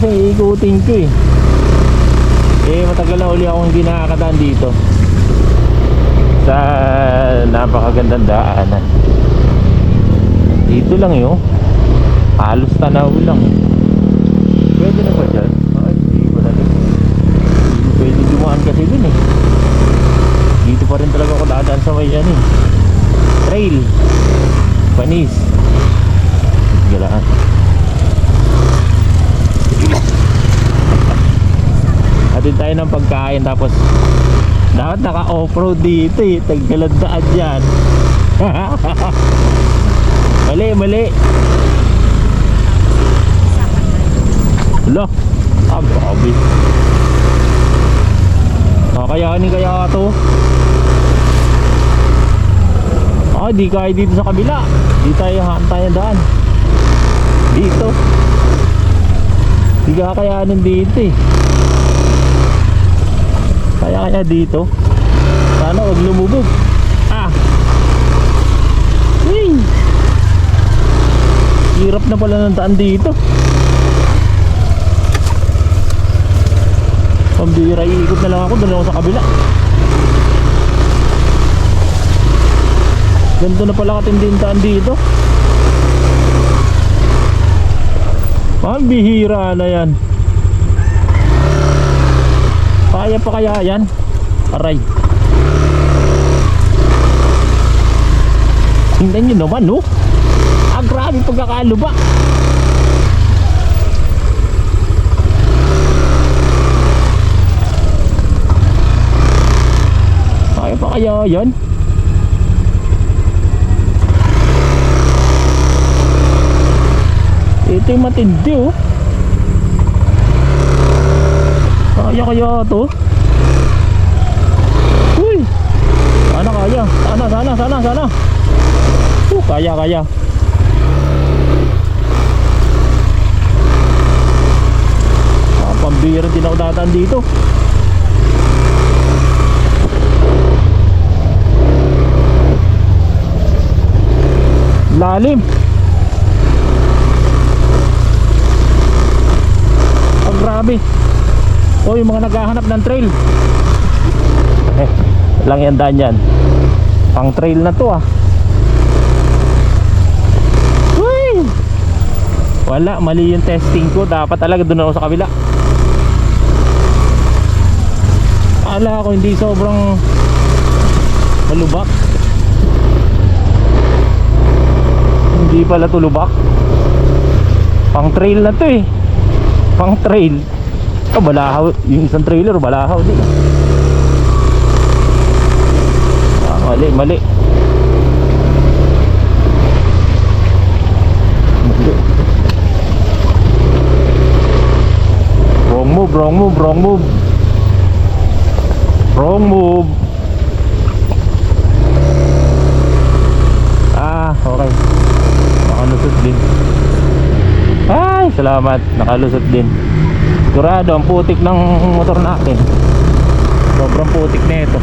kasi iikutin ko eh. Eh, matagal na uli akong hindi nakakadaan dito. Sa napakagandang daanan. Dito lang yun. Halos tanaw lang. Pwede na ba dyan? Ay, hindi ko na. Hindi pwede dumaan kasi dun eh. Dito pa rin talaga ako dadaan sa may yan eh. Trail. Panis. Galaan. Atin tayo ng pagkain tapos dapat naka off-road dito eh. Tagkalandaan dyan. mali, mali. Hala. Ah, grabe. Kakayanin kaya to. Ah, di kaya dito sa kabila. Di tayo hantay ang daan. Dito. Di kakayanin dito eh. Kaya kaya dito. Sana wag lumubog. Ah. Hey. Hirap na pala ng daan dito. Pambira, iikot na lang ako. Doon ako sa kabila. Ganito na pala katinding daan dito. Pambihira na yan. Kaya pa kaya yan? Aray. Tingnan nyo naman, no? Ah, grabe pagkakaluba. Kaya pa kaya yan? Ito yung matindi, oh. Kaya to? Uy! Sana kaya. Sana, sana, sana, sana. Uh, kaya, kaya. Ah, pambira din ako dadaan dito. Lalim. Oh, grabe. O yung mga naghahanap ng trail. Eh, lang yan. Daan yan pang trail na to ah. Uy! wala mali yung testing ko. Dapat talaga doon ako sa kabila. Ala ko hindi sobrang malubak. Hindi pala tulubak pang trail na to eh. Pang trail Oh, balahaw. Yung isang trailer, balahaw din. Ah, mali, mali. Wrong move, wrong move, wrong move. Wrong move. Ah, okay. Nakalusot din. Ay, salamat. Nakalusot din. Sigurado ang putik ng motor natin. Sobrang putik na ito.